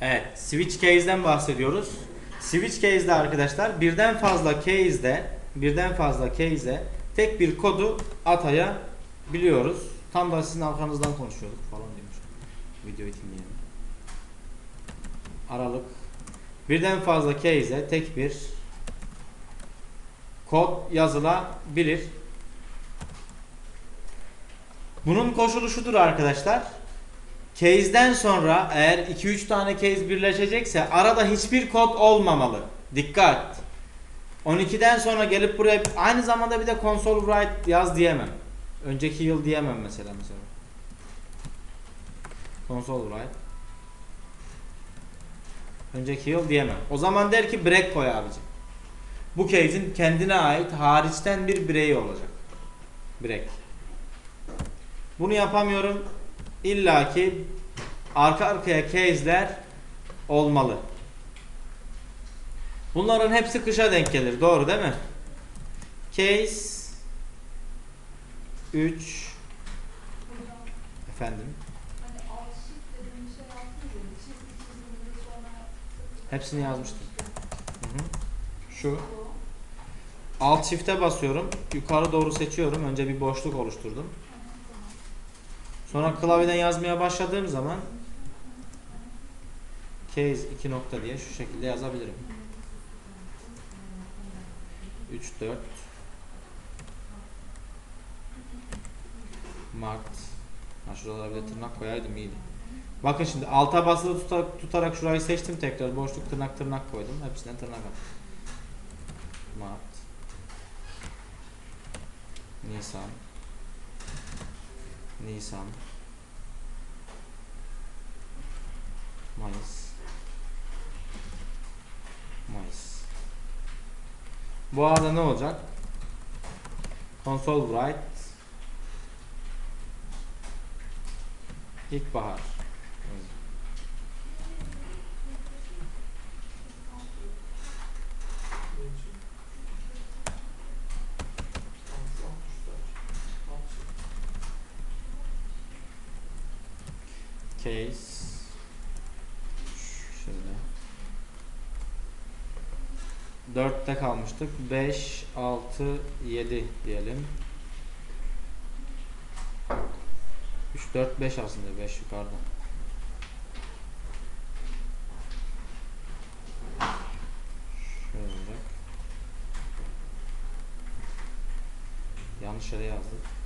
Evet, switch case'den bahsediyoruz. Switch case'de arkadaşlar birden fazla case'de birden fazla case'e tek bir kodu atayabiliyoruz. Tam da sizin arkanızdan konuşuyorduk falan demiş. Videoyu dinleyelim. Aralık. Birden fazla case'e tek bir kod yazılabilir. Bunun koşulu şudur arkadaşlar. Case'den sonra eğer 2-3 tane case birleşecekse arada hiçbir kod olmamalı. Dikkat. 12'den sonra gelip buraya aynı zamanda bir de console write yaz diyemem. Önceki yıl diyemem mesela mesela. Console write. Önceki yıl diyemem. O zaman der ki break koy abicim. Bu case'in kendine ait hariçten bir bireyi olacak. Break. Bunu yapamıyorum. İlla ki arka arkaya case'ler olmalı. Bunların hepsi kışa denk gelir. Doğru değil mi? Case 3 efendim. Hepsini yazmıştım. Hı hı. Şu alt shift'e basıyorum. Yukarı doğru seçiyorum. Önce bir boşluk oluşturdum. Sonra klavyeden yazmaya başladığım zaman case 2 nokta diye şu şekilde yazabilirim. 3 4 Mart ha şuralara bir tırnak koyaydım iyiydi. Bakın şimdi alta basılı tuta- tutarak şurayı seçtim tekrar boşluk tırnak tırnak koydum. Hepsinden tırnak attım. Mart Nisan Nisan. Mayıs. Mayıs. Bu arada ne olacak? Console write İlkbahar Case. Şöyle. 4'te kalmıştık. 5 6 7 diyelim. 3 4 5 aslında. 5 yukarıda. Şöyle. Olacak Yanlış yere yazdık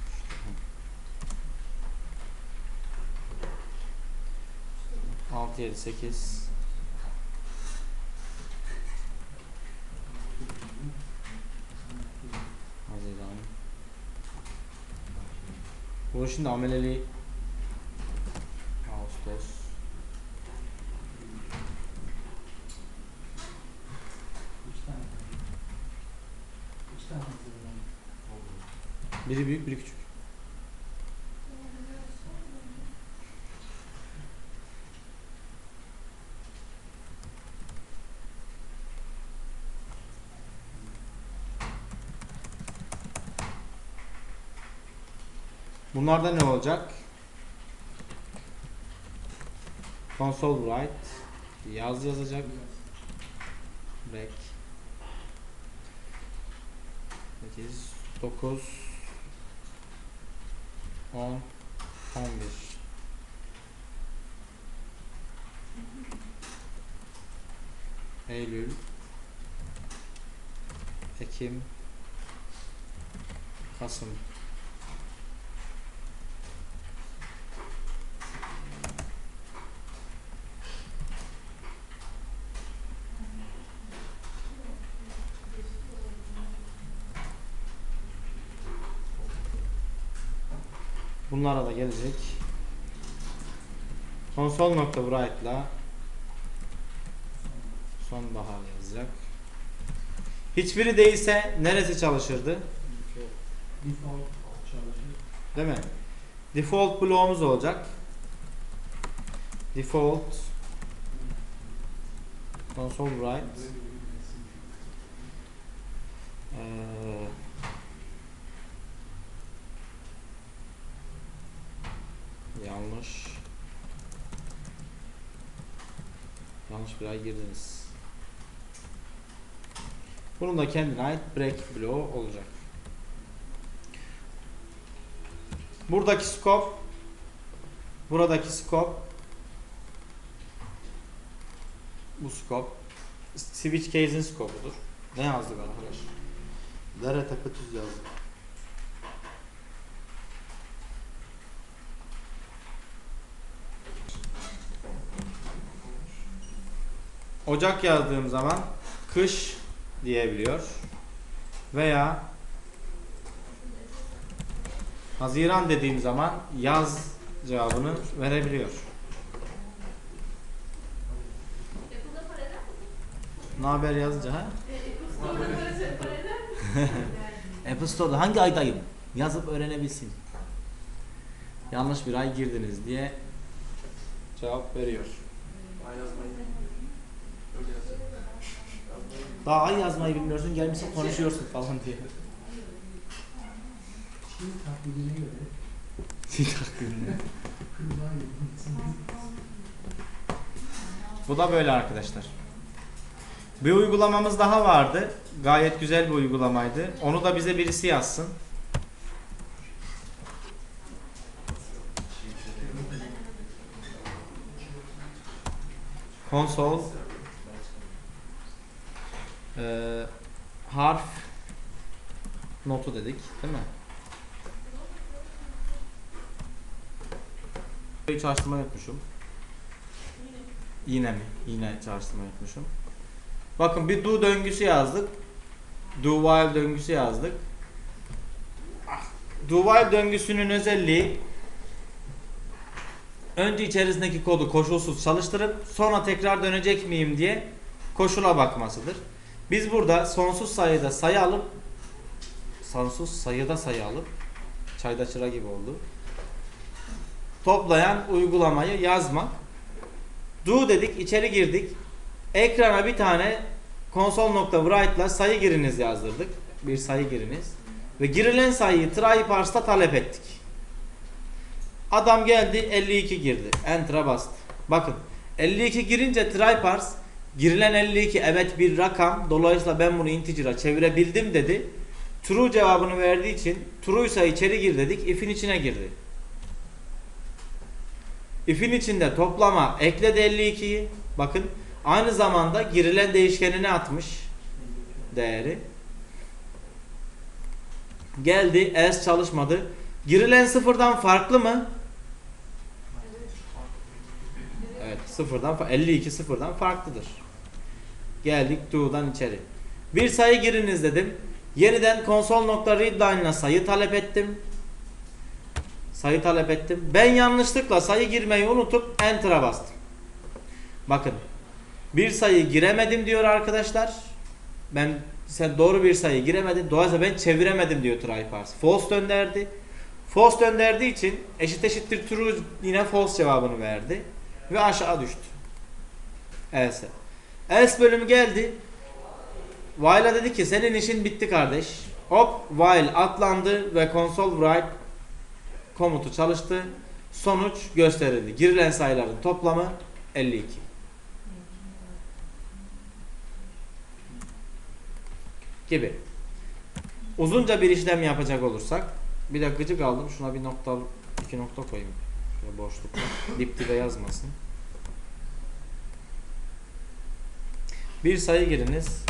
Altı, yedi, sekiz. Haziran. Bu şimdi ameleli Ağustos. Biri büyük, biri küçük. Bunlarda ne olacak? Console write yaz yazacak. Back 8 9 10 11 Eylül. Ekim. Kasım Bunlara da gelecek. Konsol nokta write'la sonbahar yazacak. Hiçbiri değilse neresi çalışırdı? Değil mi? Default bloğumuz olacak. Default console write Ee, yanlış Yanlış bir ay girdiniz. Bunun da kendine ait break bloğu olacak. Buradaki scope buradaki scope bu scope switch case'in scope'udur. Ne yazdık arkadaş? Dere tepe tuz yazdık. Ocak yazdığım zaman kış diyebiliyor. Veya Haziran dediğim zaman yaz cevabını verebiliyor. Ne haber yazınca ha? Apple Store'da hangi aydayım? Yazıp öğrenebilsin. Yanlış bir ay girdiniz diye cevap veriyor. Ay yazmayı. Öyle yazıyor. Daha ay yazmayı bilmiyorsun gelmişsin konuşuyorsun falan diye. Çin taklidine göre kurban yedin. Bu da böyle arkadaşlar. Bir uygulamamız daha vardı. Gayet güzel bir uygulamaydı. Onu da bize birisi yazsın. Konsol eee, harf notu dedik değil mi? Hiç açtırmayı unutmuşum. Yine mi? Yine çalıştırmayı unutmuşum. Bakın bir do döngüsü yazdık. Do while döngüsü yazdık. Do while döngüsünün özelliği önce içerisindeki kodu koşulsuz çalıştırıp sonra tekrar dönecek miyim diye koşula bakmasıdır. Biz burada sonsuz sayıda sayı alıp sonsuz sayıda sayı alıp çayda çıra gibi oldu. Toplayan uygulamayı yazmak Do dedik, içeri girdik. Ekrana bir tane console.write'la sayı giriniz yazdırdık. Bir sayı giriniz. Ve girilen sayıyı try parse'ta talep ettik. Adam geldi 52 girdi. Enter'a bastı. Bakın 52 girince try parse girilen 52 evet bir rakam. Dolayısıyla ben bunu integer'a çevirebildim dedi. True cevabını verdiği için true'ysa içeri gir dedik. If'in içine girdi. If'in içinde toplama ekledi 52'yi. Bakın aynı zamanda girilen değişkenine atmış değeri. Geldi else çalışmadı. Girilen sıfırdan farklı mı? Evet sıfırdan fa- 52 sıfırdan farklıdır. Geldik do'dan içeri. Bir sayı giriniz dedim. Yeniden console.readline'la sayı talep ettim. Sayı talep ettim. Ben yanlışlıkla sayı girmeyi unutup enter'a bastım. Bakın. Bir sayı giremedim diyor arkadaşlar. Ben sen doğru bir sayı giremedin. Dolayısıyla ben çeviremedim diyor try. False gönderdi. False gönderdiği için eşit eşittir true yine false cevabını verdi. Ve aşağı düştü. Else. Else bölümü geldi. While'a dedi ki senin işin bitti kardeş. Hop while atlandı ve console write komutu çalıştı. Sonuç gösterildi. Girilen sayıların toplamı 52. Gibi. Uzunca bir işlem yapacak olursak bir de gıcık aldım. Şuna bir nokta iki nokta koyayım. Şöyle boşlukta. Dip dibe yazmasın. Bir sayı giriniz.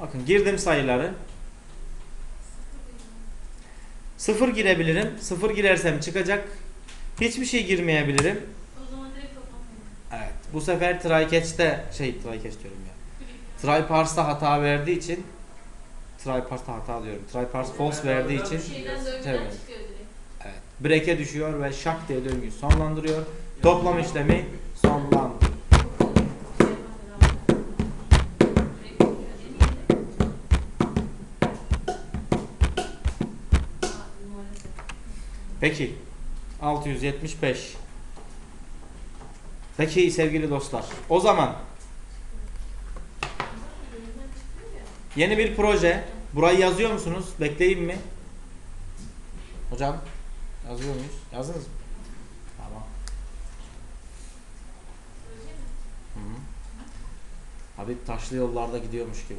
Bakın girdim sayıları. Sıfır girebilirim. Sıfır girersem çıkacak. Hiçbir şey girmeyebilirim. O zaman direkt. Evet. Bu sefer try catch'te şey try catch diyorum ya. Try parse'da hata verdiği için try parse'da hata diyorum. Try parse false verdiği için Evet. evet. Break'e düşüyor ve şak diye döngüyü sonlandırıyor. Toplam işlemi sonlandı. Peki 675 Peki sevgili dostlar o zaman yeni bir proje Burayı yazıyor musunuz? Bekleyeyim mi? Hocam yazıyor muyuz? Yazdınız mı? Tamam. Hı -hı. Habib taşlı yollarda gidiyormuş gibi.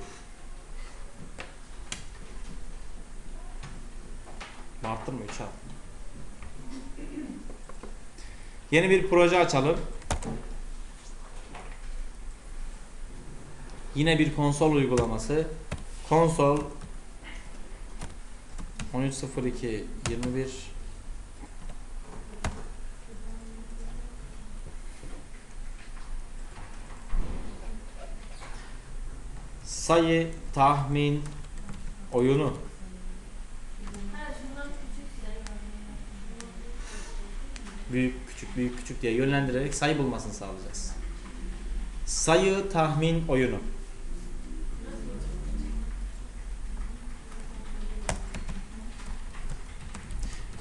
Bağırttın mı uçağı? Yeni bir proje açalım. Yine bir konsol uygulaması. Konsol 13.02 21 sayı tahmin oyunu büyük küçük büyük küçük diye yönlendirerek sayı bulmasını sağlayacağız. Sayı tahmin oyunu.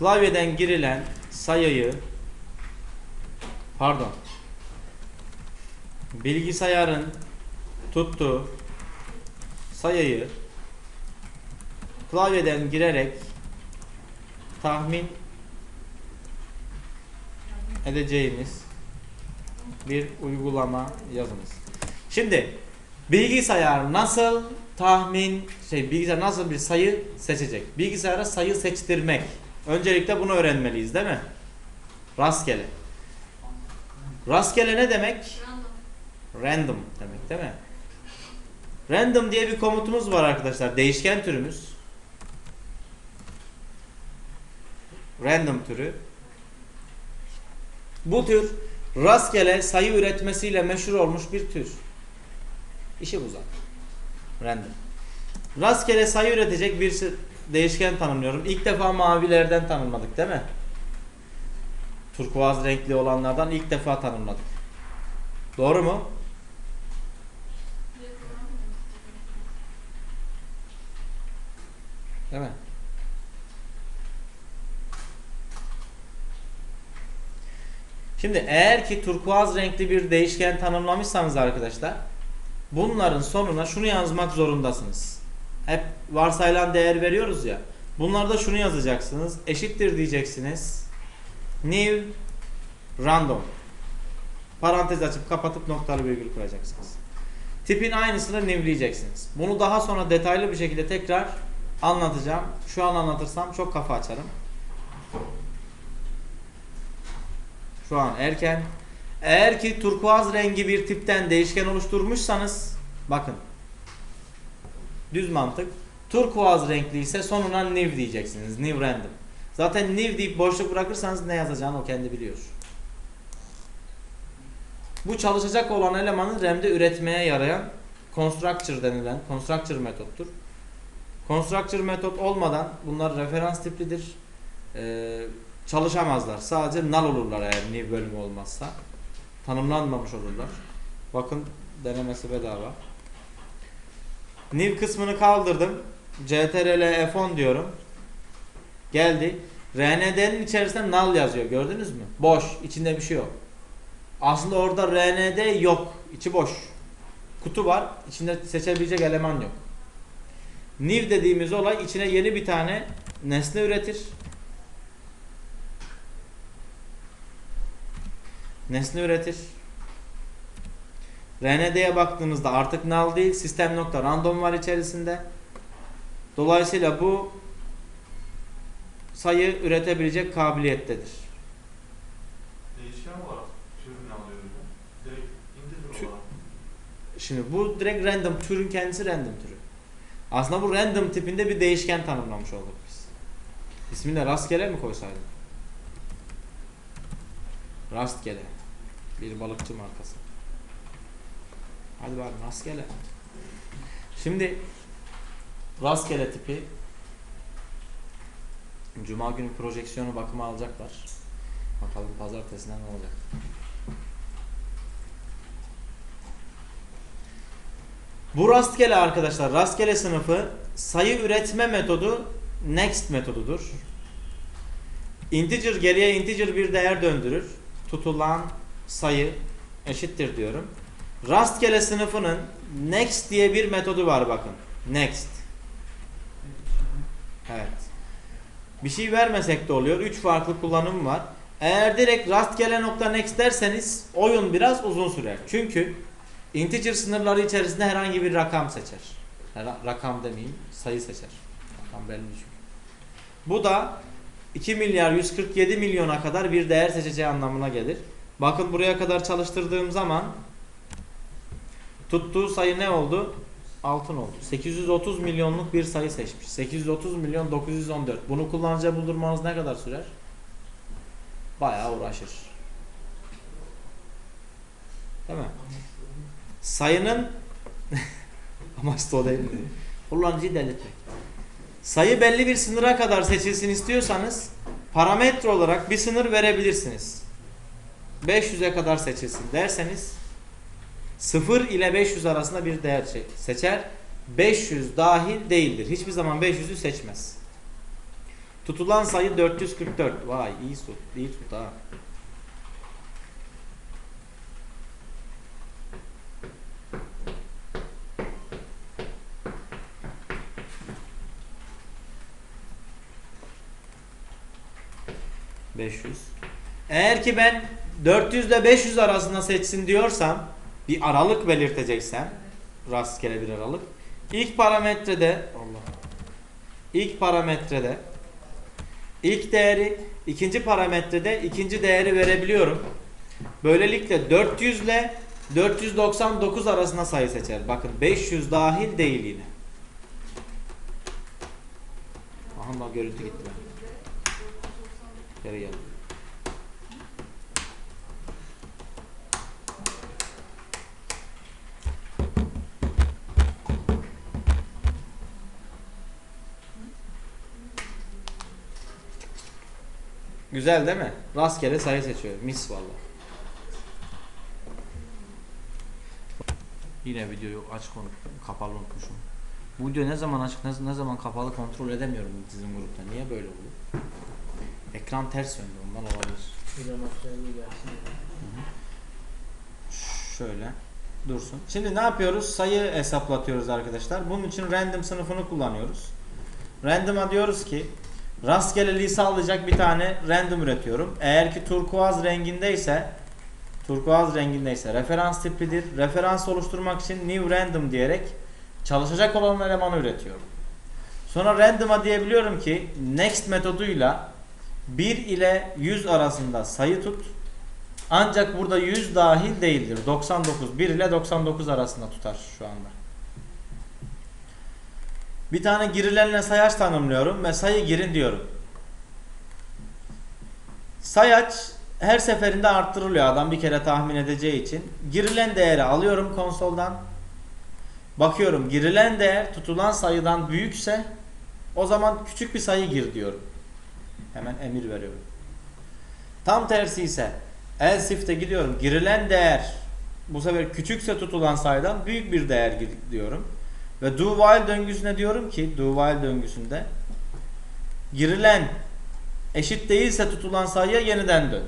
Klavyeden girilen sayıyı pardon bilgisayarın tuttuğu sayıyı klavyeden girerek tahmin edeceğimiz bir uygulama yazınız. Şimdi bilgisayar nasıl tahmin şey bilgisayar nasıl bir sayı seçecek? Bilgisayara sayı seçtirmek. Öncelikle bunu öğrenmeliyiz değil mi? Rastgele. Rastgele ne demek? Random demek değil mi? Random diye bir komutumuz var arkadaşlar. Değişken türümüz. Random türü. Bu tür rastgele sayı üretmesiyle meşhur olmuş bir tür. İşi bu zaten. Random. Rastgele sayı üretecek bir değişken tanımlıyorum. İlk defa mavilerden tanımladık değil mi? Turkuaz renkli olanlardan ilk defa tanımladık. Doğru mu? Değil mi? Şimdi eğer ki turkuaz renkli bir değişken tanımlamışsanız arkadaşlar bunların sonuna şunu yazmak zorundasınız. Hep varsayılan değer veriyoruz ya. Bunlarda şunu yazacaksınız. Eşittir diyeceksiniz. New random. Parantez açıp kapatıp noktalı virgül kuracaksınız. Tipin aynısını newleyeceksiniz. Bunu daha sonra detaylı bir şekilde tekrar anlatacağım. Şu an anlatırsam çok kafa açarım. Şu an erken. Eğer ki turkuaz rengi bir tipten değişken oluşturmuşsanız bakın. Düz mantık. Turkuaz renkli ise sonuna new diyeceksiniz. New random. Zaten new deyip boşluk bırakırsanız ne yazacağını o kendi biliyor. Bu çalışacak olan elemanı RAM'de üretmeye yarayan constructor denilen constructor metottur. Constructor metot olmadan bunlar referans tiplidir. Ee, çalışamazlar. Sadece null olurlar eğer new bölümü olmazsa. Tanımlanmamış olurlar. Bakın denemesi bedava. New kısmını kaldırdım. CTRL F10 diyorum. Geldi. RND'nin içerisinde null yazıyor. Gördünüz mü? Boş. içinde bir şey yok. Aslında orada RND yok. içi boş. Kutu var. içinde seçebilecek eleman yok. New dediğimiz olay içine yeni bir tane nesne üretir. Nesne üretir. RND'ye baktığımızda artık null değil, sistem nokta random var içerisinde. Dolayısıyla bu sayı üretebilecek kabiliyettedir. Değişken olarak türünü alıyor hocam. Direkt Tü- integer olarak. Şimdi bu direkt random türün kendisi random türü. Aslında bu random tipinde bir değişken tanımlamış olduk biz. İsmini de rastgele mi koysaydık? Rastgele. Bir balıkçı markası. Hadi bari rastgele. Şimdi rastgele tipi Cuma günü projeksiyonu bakıma alacaklar. Bakalım pazartesinden ne olacak. Bu rastgele arkadaşlar, rastgele sınıfı sayı üretme metodu next metodudur. Integer geriye integer bir değer döndürür. Tutulan sayı eşittir diyorum. Rastgele sınıfının next diye bir metodu var bakın. Next. Evet. Bir şey vermesek de oluyor. 3 farklı kullanım var. Eğer direkt rastgele nokta next derseniz oyun biraz uzun sürer. Çünkü integer sınırları içerisinde herhangi bir rakam seçer. Hera- rakam demeyeyim, sayı seçer. Rakam belli çünkü. Bu da 2 milyar 147 milyona kadar bir değer seçeceği anlamına gelir. Bakın buraya kadar çalıştırdığım zaman tuttuğu sayı ne oldu? Altın oldu. 830 milyonluk bir sayı seçmiş. 830 milyon 914. Bunu kullanıcıya buldurmanız ne kadar sürer? Bayağı uğraşır. Değil mi? Sayının amaç da o değil mi? Kullanıcıyı delirtmek. Sayı belli bir sınıra kadar seçilsin istiyorsanız parametre olarak bir sınır verebilirsiniz. 500'e kadar seçilsin derseniz 0 ile 500 arasında bir değer şey- seçer. 500 dahil değildir. Hiçbir zaman 500'ü seçmez. Tutulan sayı 444. Vay iyi tut. iyi tut ha. ...500. Eğer ki ben 400 ile 500 arasında seçsin diyorsam... ...bir aralık belirteceksem... ...rastgele bir aralık... ...ilk parametrede... Allah. İlk parametrede... ...ilk değeri... ...ikinci parametrede ikinci değeri verebiliyorum. Böylelikle 400 ile 499 arasında sayı seçer. Bakın 500 dahil değil yine. Aha görüntü gitti. Geri geldi. Güzel değil mi? Rastgele sayı seçiyor. Mis valla. Yine videoyu aç konu kapalı unutmuşum. Bu video ne zaman açık ne, ne zaman kapalı kontrol edemiyorum sizin grupta. Niye böyle oldu? Ekran ters yönde ondan olabilir. Şöyle dursun. Şimdi ne yapıyoruz? Sayı hesaplatıyoruz arkadaşlar. Bunun için random sınıfını kullanıyoruz. Random'a diyoruz ki rastgeleliği sağlayacak bir tane random üretiyorum. Eğer ki turkuaz rengindeyse turkuaz rengindeyse referans tipidir. Referans oluşturmak için new random diyerek çalışacak olan elemanı üretiyorum. Sonra random'a diyebiliyorum ki next metoduyla 1 ile 100 arasında sayı tut. Ancak burada 100 dahil değildir. 99 1 ile 99 arasında tutar şu anda. Bir tane girilenle sayaç tanımlıyorum ve sayı girin diyorum. Sayaç her seferinde arttırılıyor adam bir kere tahmin edeceği için. Girilen değeri alıyorum konsoldan. Bakıyorum girilen değer tutulan sayıdan büyükse o zaman küçük bir sayı gir diyorum. Hemen emir veriyorum. Tam tersi ise else if'te gidiyorum. Girilen değer bu sefer küçükse tutulan sayıdan büyük bir değer gir diyorum. Ve do while döngüsüne diyorum ki do while döngüsünde girilen eşit değilse tutulan sayıya yeniden dön.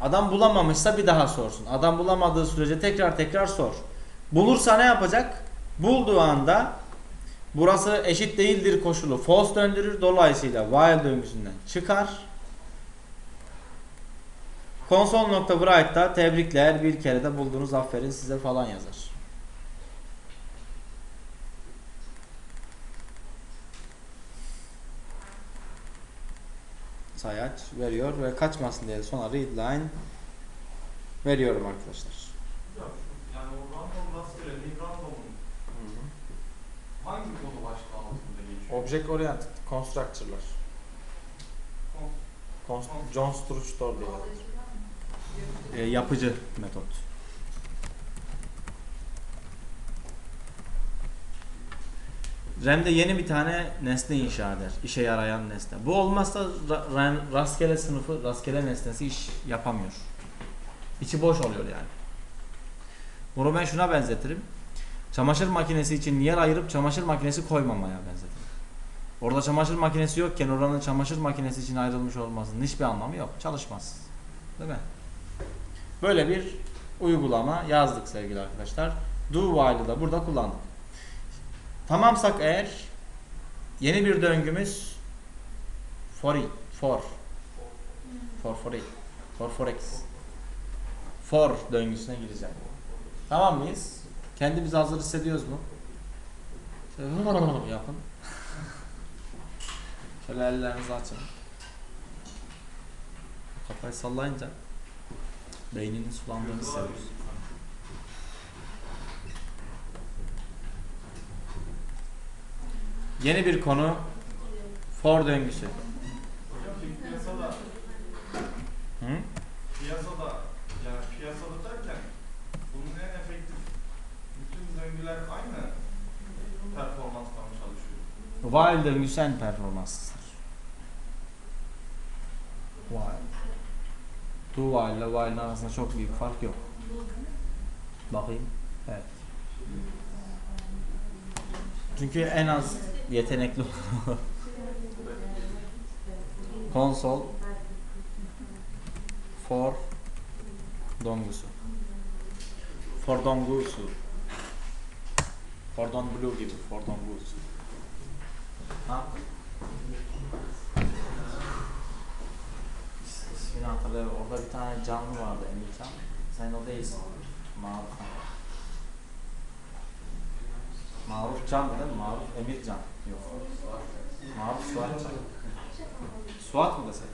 Adam bulamamışsa bir daha sorsun. Adam bulamadığı sürece tekrar tekrar sor. Bulursa ne yapacak? Bulduğu anda burası eşit değildir koşulu false döndürür. Dolayısıyla while döngüsünden çıkar. Console.write'da tebrikler bir kere de buldunuz aferin size falan yazar. Sayaç veriyor ve kaçmasın diye sonra readline veriyorum arkadaşlar. Yani o random rastgele, random'un hangi konu başlığı altında geçiyor? Object Oriented Constructor'lar. Cons- John Sturge diye. E, yapıcı metot. RAM'de yeni bir tane nesne inşa eder. İşe yarayan nesne. Bu olmazsa ra- RAM rastgele sınıfı, rastgele nesnesi iş yapamıyor. İçi boş oluyor yani. Bunu ben şuna benzetirim. Çamaşır makinesi için yer ayırıp çamaşır makinesi koymamaya benzetirim. Orada çamaşır makinesi yokken oranın çamaşır makinesi için ayrılmış olmasının hiçbir anlamı yok. Çalışmaz. Değil mi? Böyle bir uygulama yazdık sevgili arkadaşlar. Do while'ı da burada kullandık. Tamamsak eğer Yeni bir döngümüz for for for for for for x for döngüsüne gireceğim. Tamam mıyız? Kendimizi hazır hissediyoruz mu? Yapın. Şöyle ellerinizi açın. Kafayı sallayınca beyninin sulandığını hissediyoruz. Yeni bir konu for döngüsü. Piyasada, Hı? piyasada, yani piyasada derken bunun en efektif bütün döngüler aynı performansla mı çalışıyor? While döngüsü en performanslısıdır. While. Do while ile while'ın arasında çok büyük fark yok. Bakayım. Evet. Çünkü en az yetenekli konsol for dongusu. For dongusu. For don blue gibi. For dongusu. Ha? İs- İsmini hatırlayamıyorum. Orada bir tane canlı vardı Emircan. Sen o değilsin. Maruf. Maruf Can değil mi? Maruf Emircan. Yok. Maruf Suat Can. Suat mı desek?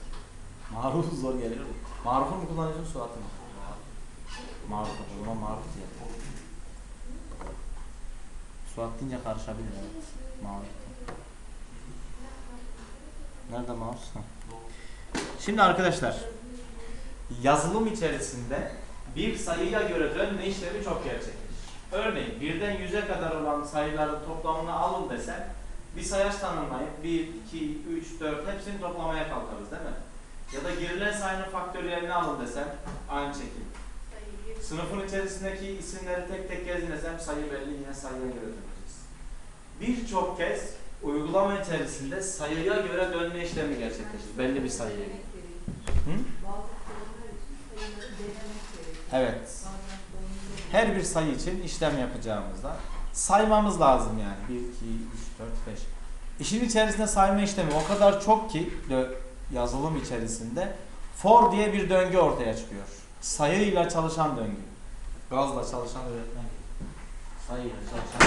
Maruf zor geliyor. Maruf'u mu kullanıyorsun Suat'ı mı? Maruf. O zaman Maruf diye. Suat deyince karışabilir. Evet. Maruf. Nerede? Ha. Şimdi arkadaşlar yazılım içerisinde bir sayıya göre dönme işlemi çok gerçekleşir. Örneğin birden yüze kadar olan sayıların toplamını alın desem bir sayaç tanımlayıp 1, 2, 3, 4 hepsini toplamaya kalkarız değil mi? Ya da girilen sayının faktöriyelini alın desem aynı şekilde. Sınıfın içerisindeki isimleri tek tek yazın desem sayı belli yine sayıya göre döneceğiz. Birçok kez uygulama içerisinde sayıya göre dönme işlemi gerçekleşir. Belli bir sayıya göre. Hı? Evet. Her bir sayı için işlem yapacağımızda saymamız lazım yani. 1, 2, 3, 4, 5. İşin içerisinde sayma işlemi o kadar çok ki yazılım içerisinde for diye bir döngü ortaya çıkıyor. Sayıyla çalışan döngü. Gazla çalışan öğretmen. Sayıyla çalışan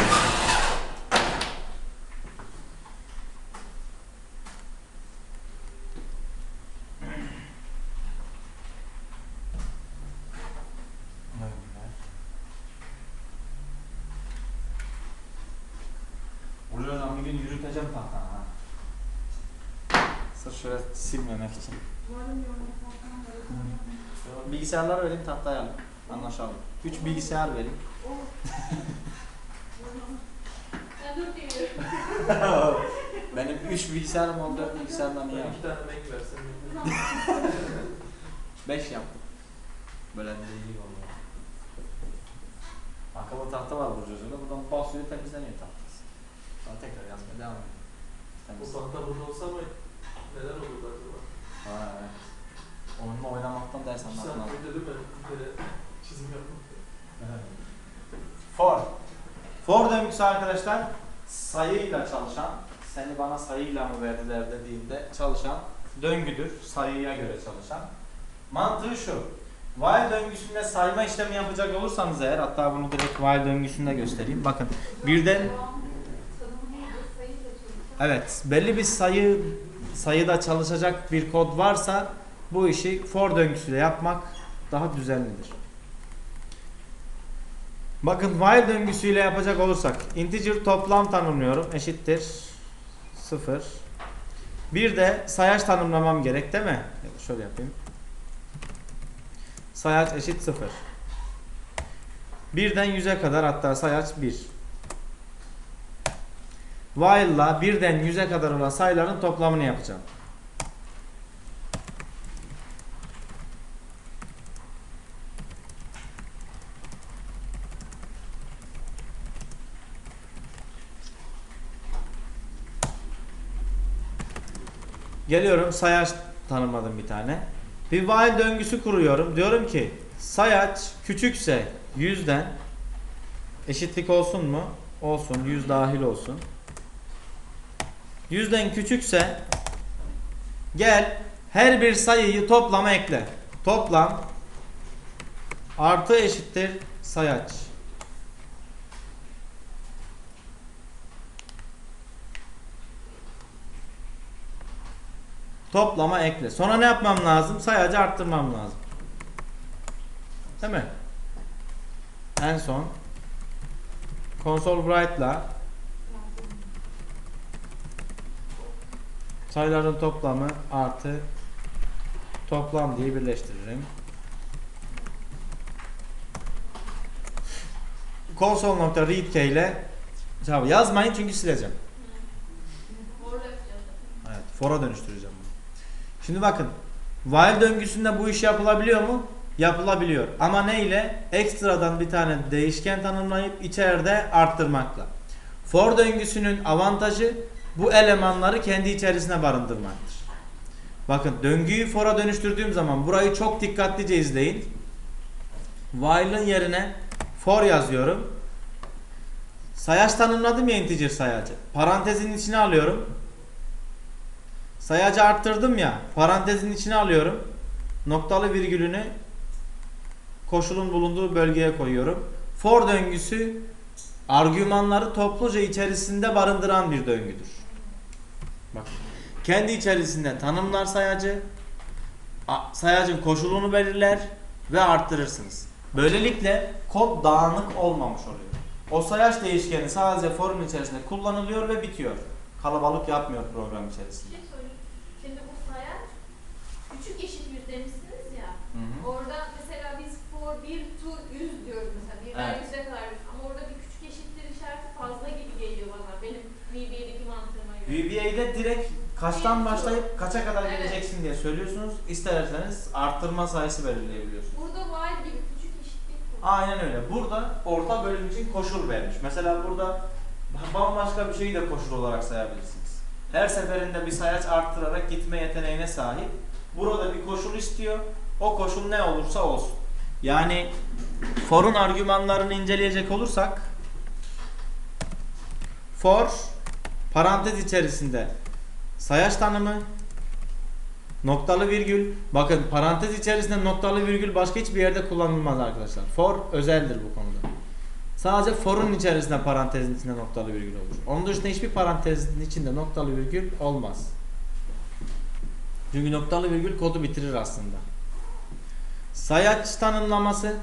Buradan bir gün yürüteceğim tahtana ha. Sırf şöyle silmemek için. Bilgisayarlar vereyim tahtaya alayım. Anlaşalım. 3 bilgisayar vereyim. Benim 3 bilgisayarım oldu, 4 bilgisayardan iyi yaptım. iki tane Mac versem. 5 yaptım. Böyle de iyi oldu. Akıllı tahta var bu çocuğunda. Buradan basıyor temizleniyor tahtası. Sonra tekrar yazmaya devam ediyor. Bu Temiz. tahta burada olsa mı neler olurdu acaba? Ha, evet. Onunla oynamaktan ders İki anlatmam. saat önce değil mi? Bir kere çizim yapmak. For. For döngüsü arkadaşlar sayıyla çalışan, seni bana sayıyla mı verdiler dediğinde çalışan döngüdür. Sayıya göre çalışan. Mantığı şu. While döngüsünde sayma işlemi yapacak olursanız eğer, hatta bunu direkt while döngüsünde göstereyim. Bakın birden Evet, belli bir sayı sayıda çalışacak bir kod varsa bu işi for döngüsüyle yapmak daha düzenlidir. Bakın while döngüsüyle yapacak olursak integer toplam tanımlıyorum eşittir 0. Bir de sayaç tanımlamam gerek değil mi? Şöyle yapayım. Sayaç eşit 0. Birden 100'e kadar hatta sayaç 1. While'la birden 100'e kadar olan sayıların toplamını yapacağım. Geliyorum sayaç tanımladım bir tane. Bir while döngüsü kuruyorum. Diyorum ki sayaç küçükse 100'den eşitlik olsun mu? Olsun. 100 dahil olsun. Yüzden küçükse gel her bir sayıyı toplama ekle. Toplam artı eşittir sayaç. Toplama ekle. Sonra ne yapmam lazım? Sayacı arttırmam lazım. Değil mi? En son console write'la sayıların toplamı artı toplam diye birleştiririm. console.readk ile cevabı yazmayın çünkü sileceğim. Evet, for'a dönüştüreceğim bunu. Şimdi bakın, while döngüsünde bu iş yapılabiliyor mu? Yapılabiliyor. Ama ne ile? Ekstradan bir tane değişken tanımlayıp içeride arttırmakla. For döngüsünün avantajı bu elemanları kendi içerisine barındırmaktır. Bakın döngüyü for'a dönüştürdüğüm zaman burayı çok dikkatlice izleyin. While'ın yerine for yazıyorum. Sayaç tanımladım ya integer sayacı. Parantezin içine alıyorum. Sayacı arttırdım ya. Parantezin içine alıyorum. Noktalı virgülünü koşulun bulunduğu bölgeye koyuyorum. For döngüsü argümanları topluca içerisinde barındıran bir döngüdür. Bak. Kendi içerisinde tanımlar sayacı, sayacın koşulunu belirler ve arttırırsınız. Böylelikle kod dağınık olmamış oluyor. O sayaç değişkeni sadece forun içerisinde kullanılıyor ve bitiyor. Kalabalık yapmıyor program Bir içerisinde. şey söyleyeyim. Şimdi bu sayaç küçük eşit yüz demişsiniz ya. Hı hı. Orada mesela biz for 1 to 100 diyoruz mesela. Birden Evet. yüze kadar. Ama orada bir küçük eşittir işareti fazla gibi geliyor bana. Benim VBA'deki mantığıma göre. VBA'de direkt kaçtan başlayıp kaça kadar Evet. geleceksin diye söylüyorsunuz. İsterseniz arttırma sayısı belirleyebiliyorsunuz. Burada while gibi küçük eşitlik. Aynen öyle. Burada orta bölüm için koşul vermiş. Mesela burada bambaşka bir şeyi de koşul olarak sayabilirsiniz. Her seferinde bir sayaç arttırarak gitme yeteneğine sahip. Burada bir koşul istiyor. O koşul ne olursa olsun. Yani for'un argümanlarını inceleyecek olursak for parantez içerisinde sayaç tanımı noktalı virgül bakın parantez içerisinde noktalı virgül başka hiçbir yerde kullanılmaz arkadaşlar. For özeldir bu konuda. Sadece for'un içerisinde parantezin içinde noktalı virgül olur. Onun dışında hiçbir parantezin içinde noktalı virgül olmaz. Çünkü noktalı virgül kodu bitirir aslında. Sayaç tanımlaması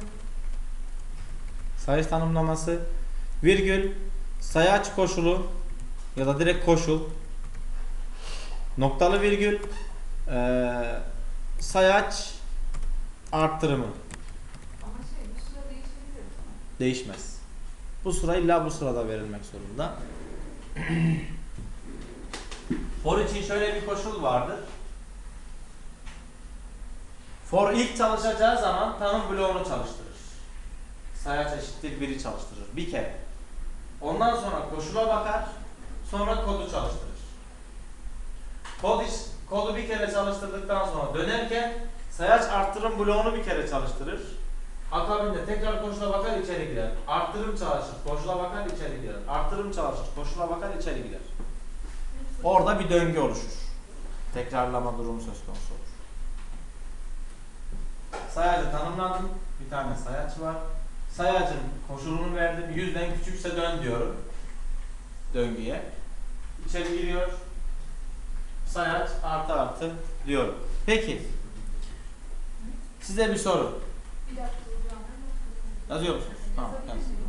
sayaç tanımlaması virgül sayaç koşulu ya da direkt koşul noktalı virgül eee, sayaç arttırımı Ama şey bu sıra değişebilir. değişmez. Bu sıra illa bu sırada verilmek zorunda. For için şöyle bir koşul vardır. For ilk çalışacağı zaman tanım bloğunu çalıştırır. Sayaç eşittir 1'i çalıştırır. Bir kere. Ondan sonra koşula bakar. Sonra kodu çalıştırır. Kod iş, kodu bir kere çalıştırdıktan sonra dönerken sayaç arttırım bloğunu bir kere çalıştırır. Akabinde tekrar koşula bakar içeri girer. Arttırım çalışır, koşula bakar içeri girer. Arttırım çalışır, koşula bakar içeri girer. Orada bir döngü oluşur. Tekrarlama durumu söz konusu olur. Sayacı tanımladım. Bir tane sayaç var. Sayacın koşulunu verdim. Yüzden küçükse dön diyorum. Döngüye. İçeri giriyor. Sayaç artı artı diyorum. Peki. Size bir soru. Bir dakika hocam. Yazıyor musunuz? Tamam. Yazın.